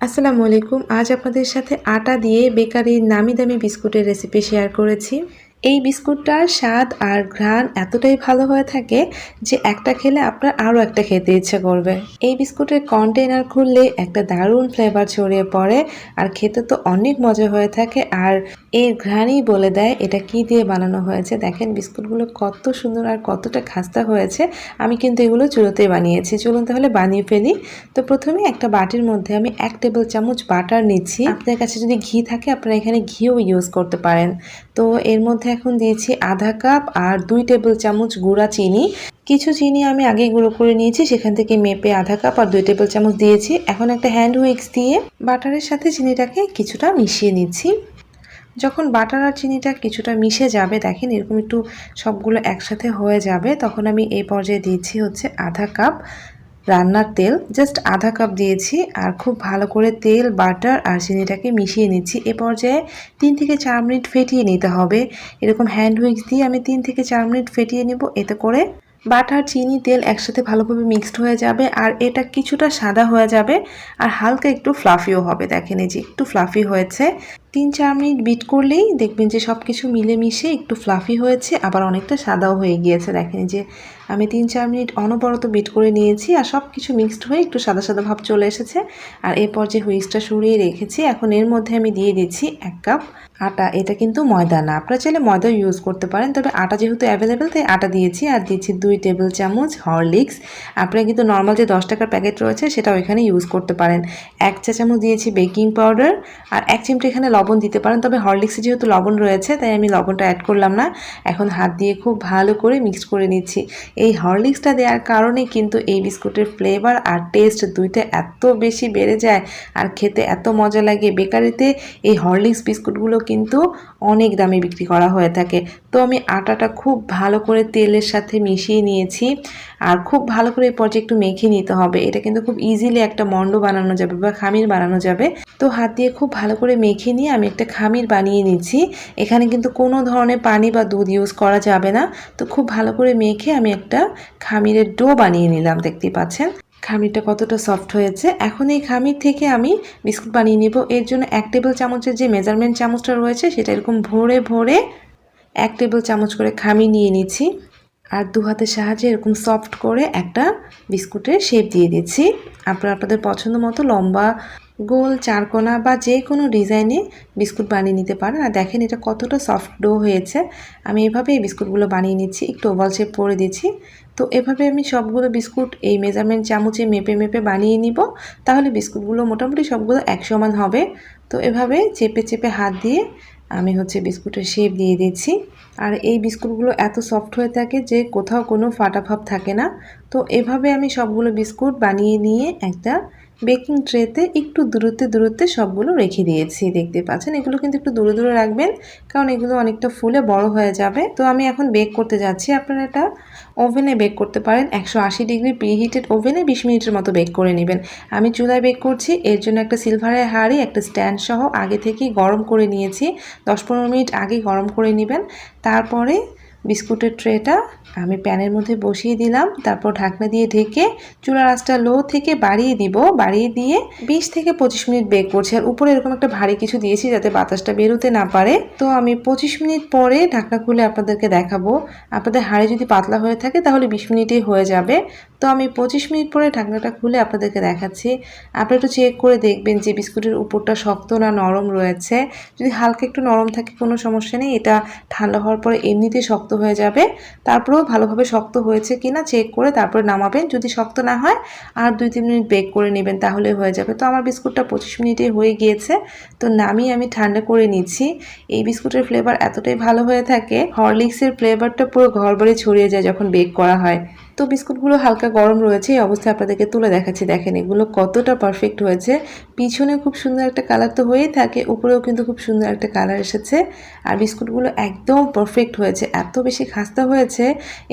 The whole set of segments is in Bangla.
আসসালামু আলাইকুম। আজ আপনাদের সাথে আটা দিয়ে বেকারির নামি দামি বিস্কুটের রেসিপি শেয়ার করেছি। এই বিস্কুটটার স্বাদ আর ঘ্রাণ এতটাই ভালো হয়ে থাকে যে একটা খেলে আপনার আরও একটা খেতে ইচ্ছে করবে। এই বিস্কুটের কন্টেনার খুললে একটা দারুণ ফ্লেভার ছড়িয়ে পড়ে আর খেতে তো অনেক মজা হয়ে থাকে আর এর ঘ্রাণই বলে দেয়, এটা কি দিয়ে বানানো হয়েছে? দেখেন বিস্কুটগুলো কত সুন্দর আর কতটা খাস্তা হয়েছে। আমি কিন্তু এগুলো চুলোতে বানিয়েছি। চলুন তাহলে বানিয়ে ফেলি। তো প্রথমে একটা বাটির মধ্যে আমি এক টেবিল চামচ বাটার নিচ্ছি। আপনার কাছে যদি ঘি থাকে, আপনারা এখানে ঘিও ইউজ করতে পারেন। তো এর মধ্যে এখন দিয়েছি আধা কাপ আর দুই টেবিল চামচ গুঁড়া চিনি। কিছু চিনি আমি আগে গুঁড়ো করে নিয়েছি, সেখান থেকে মেপে আধা কাপ আর দুই টেবিল চামচ দিয়েছি। এখন একটা হ্যান্ড উইক্স দিয়ে বাটারের সাথে চিনিটাকে কিছুটা মিশিয়ে নিচ্ছি। যখন বাটার আর চিনিটা কিছুটা মিশে যাবে, দেখেন এরকম একটু সবগুলো একসাথে হয়ে যাবে, তখন আমি এই পর্যায়ে দিয়েছি হচ্ছে আধা কাপ রান্নার তেল। জাস্ট আধা কাপ দিয়েছি আর খুব ভালো করে তেল, বাটার আর চিনিটাকে মিশিয়ে নিচ্ছি। এ পর্যায়ে তিন থেকে চার মিনিট ফেটিয়ে নিতে হবে। এরকম হ্যান্ড উইক্স দিয়ে আমি তিন থেকে চার মিনিট ফেটিয়ে নেব। এতে করে বাটার, চিনি, তেল একসাথে ভালোভাবে মিক্সড হয়ে যাবে আর এটা কিছুটা সাদা হয়ে যাবে আর হালকা একটু ফ্লাফিও হবে। দেখেন এই যে একটু ফ্লাফি হয়েছে। তিন চার মিনিট বিট করলেই দেখবেন যে সব কিছু মিলেমিশে একটু ফ্লাফি হয়েছে, আবার অনেকটা সাদাও হয়ে গিয়েছে। দেখেন যে আমি তিন চার মিনিট অনবরত বিট করে নিয়েছি আর সব কিছু মিক্সড হয়ে একটু সাদা সাদা ভাব চলে এসেছে। আর এরপর যে হুইক্সটা সরিয়ে রেখেছি, এখন এর মধ্যে আমি দিয়ে দিচ্ছি এক কাপ আটা। এটা কিন্তু ময়দা না। আপনারা চাইলে ময়দা ইউজ করতে পারেন, তবে আটা যেহেতু অ্যাভেলেবেল তাই আটা দিয়েছি আর দিয়েছি দুই টেবিল চামচ হরলিক্স আপনারা কিন্তু নর্মাল যে দশ টাকার প্যাকেট রয়েছে, সেটাও এখানে ইউজ করতে পারেন। এক চা চামচ দিয়েছি বেকিং পাউডার আর এক চিমটি এখানে লবণ দিতে পারেন। তবে হরলিক্সে যেহেতু লবণ রয়েছে, তাই আমি লবণটা অ্যাড করলাম না। এখন হাত দিয়ে খুব ভালো করে মিক্স করে নিচ্ছি। এই হরলিক্সটা দেওয়ার কারণে কিন্তু এই বিস্কুটের ফ্লেভার আর টেস্ট দুইটা এত বেশি বেড়ে যায় আর খেতে এত মজা লাগে। বেকারিতে এই হরলিক্স বিস্কুটগুলো কিন্তু অনেক দামে বিক্রি করা হয়ে থাকে। তো আমি আটাটা খুব ভালো করে তেলের সাথে মিশিয়ে নিয়েছি। আর খুব ভালো করে এই পর্যায়ে একটু মেখে নিতে হবে। এটা কিন্তু খুব ইজিলি একটা মন্ড বানানো যাবে বা খামির বানানো যাবে। তো হাত দিয়ে খুব ভালো করে মেখে নিয়ে আমি একটা খামির বানিয়ে নিচ্ছি। এখানে কিন্তু কোনো ধরনের পানি বা দুধ ইউজ করা যাবে না। তো খুব ভালো করে মেখে আমি একটা খামিরের ডো বানিয়ে নিলাম, দেখতেই পাচ্ছেন। খামিরটা কতটা সফট হয়েছে। এখন এই খামির থেকে আমি বিস্কুট বানিয়ে নিব। এর জন্য এক টেবিল চামচের যে মেজারমেন্ট চামচটা রয়েছে, সেটা এরকম ভরে ভরে এক টেবিল চামচ করে খামি নিয়ে নিচ্ছি। আর দু হাতের সাহায্যে এরকম সফট করে একটা বিস্কুটের শেপ দিয়ে দিচ্ছি। আপনারা আপনাদের পছন্দ মতো লম্বা, গোল, চারকোনা বা যে কোনো ডিজাইনে বিস্কুট বানিয়ে নিতে পারেন। আর দেখেন এটা কতটা সফট ডো হয়েছে। আমি এভাবে এই বিস্কুটগুলো বানিয়ে নিচ্ছি, একটু ওভাল শেপ করে দিচ্ছি। তো এভাবে আমি সবগুলো বিস্কুট এই মেজারমেন্ট চামচে মেপে মেপে বানিয়ে নিব। তাহলে বিস্কুটগুলো মোটামুটি সবগুলো এক সমান হবে। তো এভাবে চেপে চেপে হাত দিয়ে আমি হচ্ছে বিস্কুটের শেপ দিয়ে দিচ্ছি। আর এই বিস্কুটগুলো এত সফট হয়ে থাকে যে কোথাও কোনো ফাটাফাপ থাকে না। তো এভাবে আমি সবগুলো বিস্কুট বানিয়ে নিয়ে একটা বেকিং ট্রেতে একটু দূরত্বে দূরত্বে সবগুলো রেখে দিয়েছি। দেখতে পাচ্ছেন, এগুলো কিন্তু একটু দূরে দূরে রাখবেন, কারণ এগুলো অনেকটা ফুলে বড় হয়ে যাবে। তো আমি এখন বেক করতে যাচ্ছি। আপনারা এটা ওভেনে বেক করতে পারেন। একশো আশি ডিগ্রি প্রিহিটেড ওভেনে বিশ মিনিটের মতো বেক করে নেবেন। আমি চুলায় বেক করছি। এর জন্য একটা সিলভারের হাঁড়ি, একটা স্ট্যান্ড সহ আগে থেকেই গরম করে নিয়েছি। দশ পনেরো মিনিট আগে গরম করে নেবেন। তারপরে বিস্কুটের ট্রেটা আমি প্যানের মধ্যে বসিয়ে দিলাম, তারপর ঢাকনা দিয়ে ঢেকে চুলার আঁচটা লো থেকে বাড়িয়ে দিব, বাড়িয়ে দিয়ে বিশ থেকে পঁচিশ মিনিট বেক করছি। আর উপরে এরকম একটা ভারী কিছু দিয়েছি যাতে বাতাসটা বেরোতে না পারে। তো আমি পঁচিশ মিনিট পরে ঢাকনা খুলে আপনাদেরকে দেখাবো। আপনাদের হাড়ে যদি পাতলা হয়ে থাকে তাহলে বিশ মিনিটেই হয়ে যাবে। তো আমি পঁচিশ মিনিট পরে ঢাকনাটা খুলে আপনাদেরকে দেখাচ্ছি। আপনি একটু চেক করে দেখবেন যে বিস্কুটের উপরটা শক্ত না নরম রয়েছে। যদি হালকা একটু নরম থাকে কোনো সমস্যা নেই, এটা ঠান্ডা হওয়ার পরে এমনিতেই শক্ত হয়ে যাবে। তারপরেও ভালোভাবে শক্ত হয়েছে কিনা চেক করে তারপরে নামাবেন। যদি শক্ত না হয় আর দুই তিন মিনিট বেক করে নেবেন, তাহলে হয়ে যাবে। তো আমার বিস্কুটটা পঁচিশ মিনিটে হয়ে গিয়েছে। তো নামিয়ে আমি ঠান্ডা করে নিচ্ছি। এই বিস্কুটের ফ্লেভার এতটাই ভালো হয়ে থাকে হরলিক্সের ফ্লেভারটা পুরো ঘর বাড়ি ছড়িয়ে যায় যখন বেক করা হয়। তো বিস্কুটগুলো হালকা গরম রয়েছে, এই অবস্থায় আপনাদেরকে তুলে দেখাচ্ছি। দেখেন, এগুলো কতটা পারফেক্ট হয়েছে। পিছনে খুব সুন্দর একটা কালার তো হয়েই থাকে, উপরেও কিন্তু খুব সুন্দর একটা কালার এসেছে। আর বিস্কুটগুলো একদম পারফেক্ট হয়েছে, এত বেশি খাস্তা হয়েছে,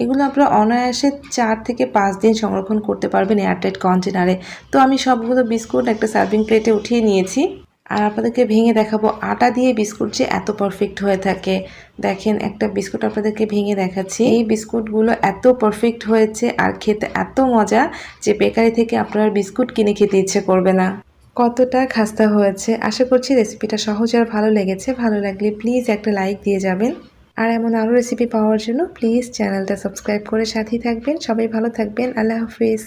এগুলো আপনারা অনায়াসে চার থেকে পাঁচ দিন সংরক্ষণ করতে পারবেন এয়ারটাইট কন্টেনারে তো আমি সবগুলো বিস্কুট একটা সার্ভিং প্লেটে উঠিয়ে নিয়েছি। আর আপনাদেরকে ভেঙে দেখাবো আটা দিয়ে বিস্কুট যে এত পারফেক্ট হয়ে থাকে। দেখেন, একটা বিস্কুট আপনাদেরকে ভেঙে দেখাচ্ছি। এই বিস্কুটগুলো এত পারফেক্ট হয়েছে আর খেতে এত মজা যে বেকারি থেকে আপনার বিস্কুট কিনে খেতে ইচ্ছে করবে না। কতটা খাস্তা হয়েছে। আশা করছি রেসিপিটা সহজ আর ভালো লেগেছে। ভালো লাগলে প্লিজ একটা লাইক দিয়ে যাবেন। আর এমন আরও রেসিপি পাওয়ার জন্য প্লিজ চ্যানেলটা সাবস্ক্রাইব করে সাথেই থাকবেন। সবাই ভালো থাকবেন। আল্লাহ হাফিজ।